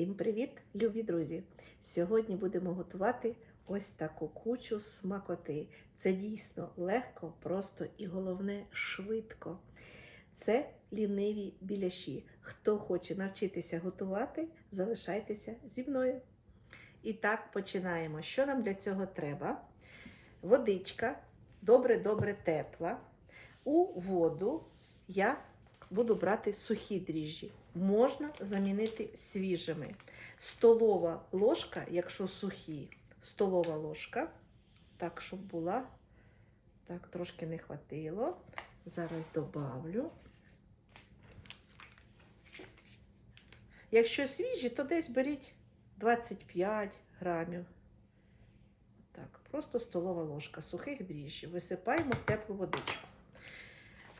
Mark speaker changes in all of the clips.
Speaker 1: Всім привіт, любі друзі! Сьогодні будемо готувати ось таку кучу смакоти. Це дійсно легко, просто і головне швидко. Це ліниві біляші. Хто хоче навчитися готувати, залишайтеся зі мною. І так, починаємо. Що нам для цього треба? Водичка добре-добре тепла. У воду я буду брати сухі дріжджі. Можна замінити свіжими. Столова ложка, якщо сухі, столова ложка, так, щоб була, так, трошки не хватило. Зараз добавлю. Якщо свіжі, то десь беріть 25 грамів. Так, просто столова ложка сухих дріжджів. Висипаємо в теплу водичку.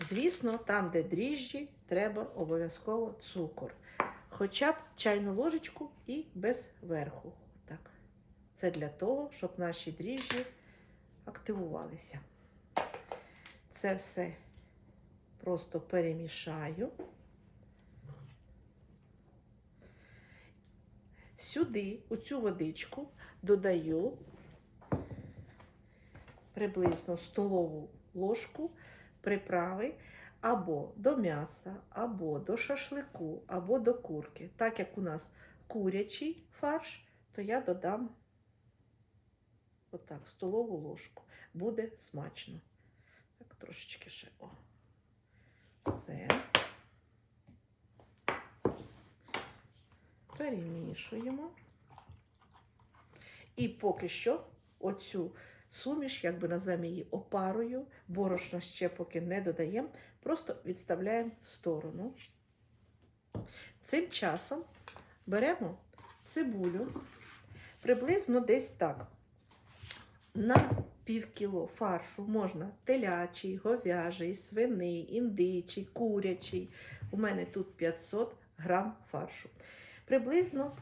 Speaker 1: Звісно, там, де дріжджі, треба обов'язково цукор. Хоча б чайну ложечку і без верху. Так. Це для того, щоб наші дріжджі активувалися. Це все просто перемішаю. Сюди, у цю водичку, додаю приблизно столову ложку приправи або до м'яса, або до шашлику, або до курки. Так як у нас курячий фарш, то я додам отак, столову ложку. Буде смачно. Так, трошечки ще. О. Все. Перемішуємо. І поки що оцю суміш, як би назвемо її опарою, борошно ще поки не додаємо, просто відставляємо в сторону. Цим часом беремо цибулю приблизно десь так. На пів кіло фаршу можна телячий, говяжий, свиний, індичий, курячий. У мене тут 500 грам фаршу. Приблизно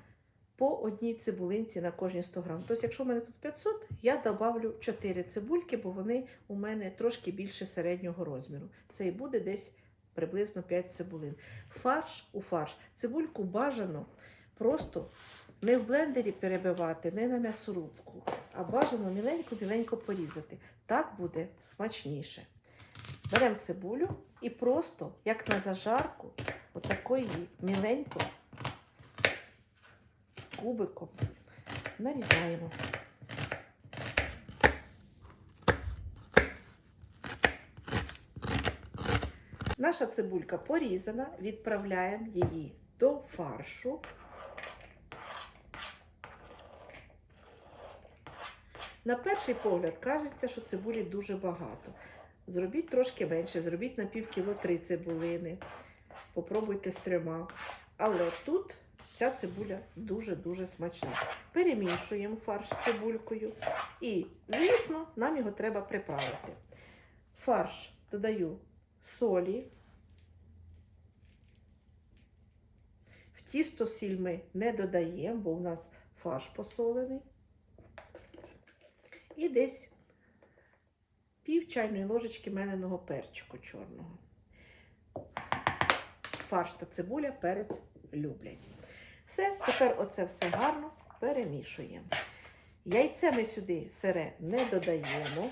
Speaker 1: по одній цибулинці на кожні 100 грам. Тобто, якщо в мене тут 500, я добавлю 4 цибульки, бо вони у мене трошки більше середнього розміру. Це і буде десь приблизно 5 цибулин. Фарш у фарш. Цибульку бажано просто не в блендері перебивати, не на м'ясорубку, а бажано міленько-міленько порізати. Так буде смачніше. Беремо цибулю і просто, як на зажарку, отакої міленько кубиком нарізаємо. Наша цибулька порізана, відправляємо її до фаршу. На перший погляд кажеться, що цибулі дуже багато. Зробіть трошки менше, зробіть на пів кіло три цибулини. Попробуйте з трьома. Але тут ця цибуля дуже-дуже смачна. Перемішуємо фарш з цибулькою. І, звісно, нам його треба приправити. Фарш додаю солі. В тісто сіль ми не додаємо, бо у нас фарш посолений. І десь пів чайної ложечки меленого перчику чорного. Фарш та цибуля, перець люблять. Все, тепер оце все гарно перемішуємо. Яйце ми сюди сире не додаємо.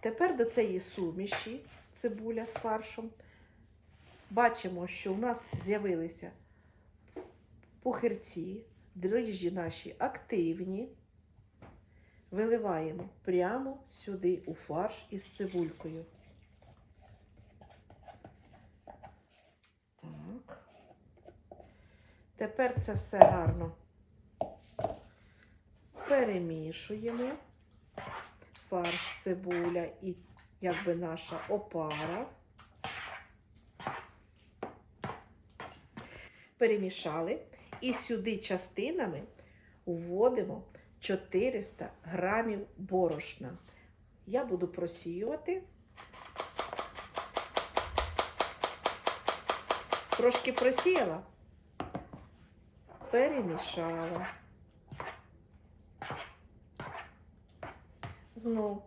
Speaker 1: Тепер до цієї суміші цибуля з фаршем. Бачимо, що у нас з'явилися пухирці, дріжджі наші активні. Виливаємо прямо сюди у фарш із цибулькою. Так. Тепер це все гарно перемішуємо. Фарш, цибуля і якби наша опара. Перемішали і сюди частинами вводимо 400 грамів борошна. Я буду просіювати. Трошки просіяла, перемішала. Знов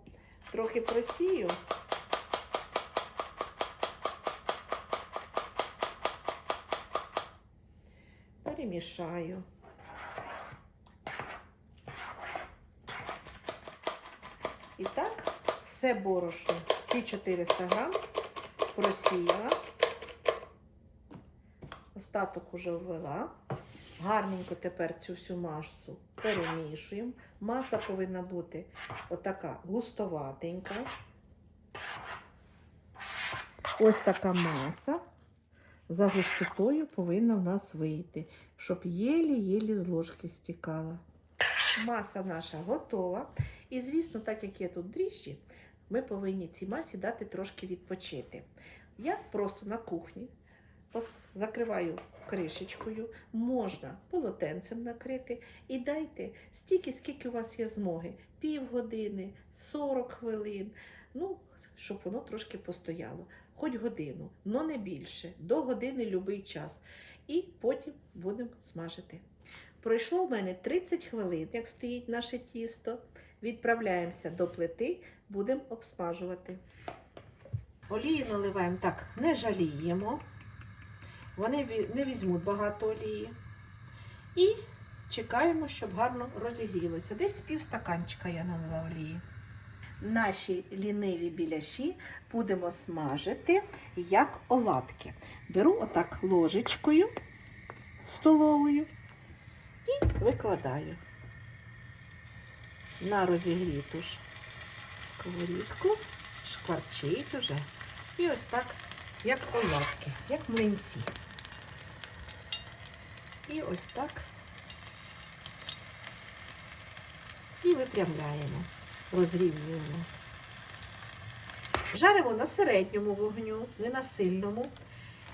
Speaker 1: трохи просію. перемішаю. І так, все борошно, всі 400 грам просіяла. Остаток уже ввела. Гарненько тепер цю всю масу перемішуємо. Маса повинна бути отака густоватенька. Ось така маса за густотою повинна в нас вийти, щоб єлі-єлі з ложки стікала. Маса наша готова. І, звісно, так як є тут дріжджі, ми повинні цій масі дати трошки відпочити. Я просто на кухні закриваю кришечкою, можна полотенцем накрити і дайте стільки, скільки у вас є змоги. Півгодини, 40 хвилин. Ну, щоб воно трошки постояло. Хоч годину, але не більше, до години будь-який час. І потім будемо смажити. Пройшло в мене 30 хвилин, як стоїть наше тісто. Відправляємося до плити, будемо обсмажувати. Олії наливаємо так, не жаліємо. Вони не візьмуть багато олії. І чекаємо, щоб гарно розігрілося. Десь пів стаканчика я налила олії. Наші ліниві біляші будемо смажити як оладки. Беру отак ложечкою столовою і викладаю на розігріту ж сковорідку, шкварчить уже. І ось так, як оладки, як млинці. І ось так. І випрямляємо, розрівнюємо. Жаримо на середньому вогню, не на сильному.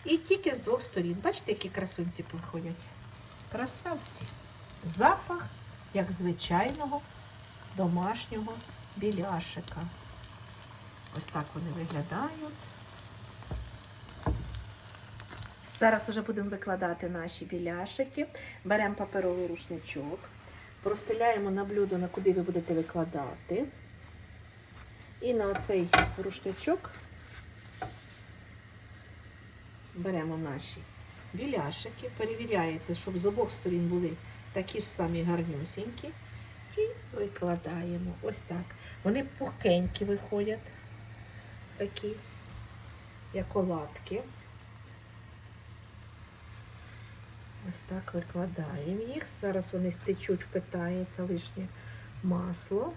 Speaker 1: І тільки з двох сторін. Бачите, які красунці приходять? Красавці. Запах, як звичайного домашнього біляшика. Ось так вони виглядають. Зараз вже будемо викладати наші біляшики. Беремо паперовий рушничок, простеляємо на блюдо, на куди ви будете викладати. І на оцей рушничок беремо наші біляшики, перевіряєте, щоб з обох сторін були такі ж самі гарнюсінькі. І викладаємо ось так. Вони пухкенькі виходять, такі, як оладки. Ось так викладаємо їх. Зараз вони стечуть, впитається лишнє масло.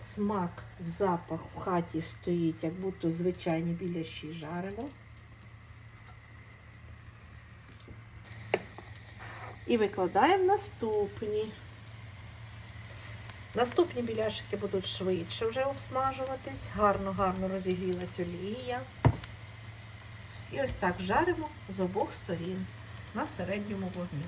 Speaker 1: Смак, запах в хаті стоїть, як будто звичайні біляші жаримо. І викладаємо наступні. Наступні біляшики будуть швидше вже обсмажуватись. Гарно-гарно розігрілась олія. І ось так жаримо з обох сторін на середньому вогні.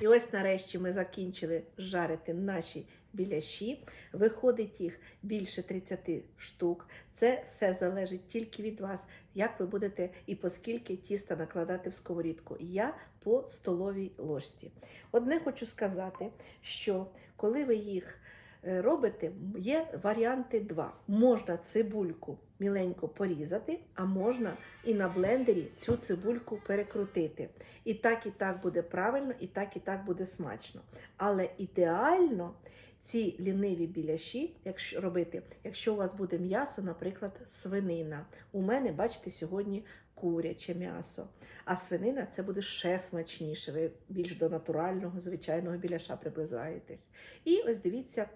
Speaker 1: І ось нарешті ми закінчили жарити наші біляші. Виходить їх більше 30 штук. Це все залежить тільки від вас, як ви будете і по скільки тіста накладати в сковорідку. Я по столовій ложці. Одне хочу сказати, що коли ви їх робите, є варіанти два. Можна цибульку міленько порізати, а можна і на блендері цю цибульку перекрутити. І так, і так буде правильно, і так, і так буде смачно. Але ідеально ці ліниві біляші, якщо робити, якщо у вас буде м'ясо, наприклад, свинина. У мене, бачите, сьогодні куряче м'ясо. А свинина це буде ще смачніше. Ви більш до натурального, звичайного біляша приближаєтесь. І ось дивіться,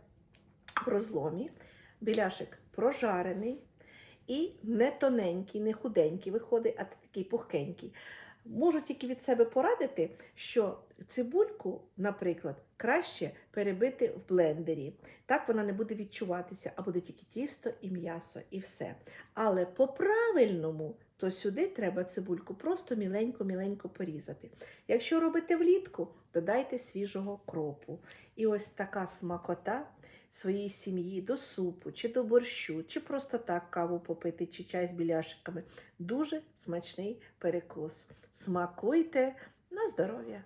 Speaker 1: в розломі біляшик прожарений і не тоненький, не худенький виходить, а такий пухкенький. Можу тільки від себе порадити, що цибульку, наприклад, краще перебити в блендері. Так вона не буде відчуватися, а буде тільки тісто і м'ясо, і все. Але по-правильному, то сюди треба цибульку просто міленько-міленько порізати. Якщо робите влітку, додайте свіжого кропу. І ось така смакота своїй сім'ї до супу, чи до борщу, чи просто так каву попити, чи чай з біляшиками. Дуже смачний перекус. Смакуйте на здоров'я!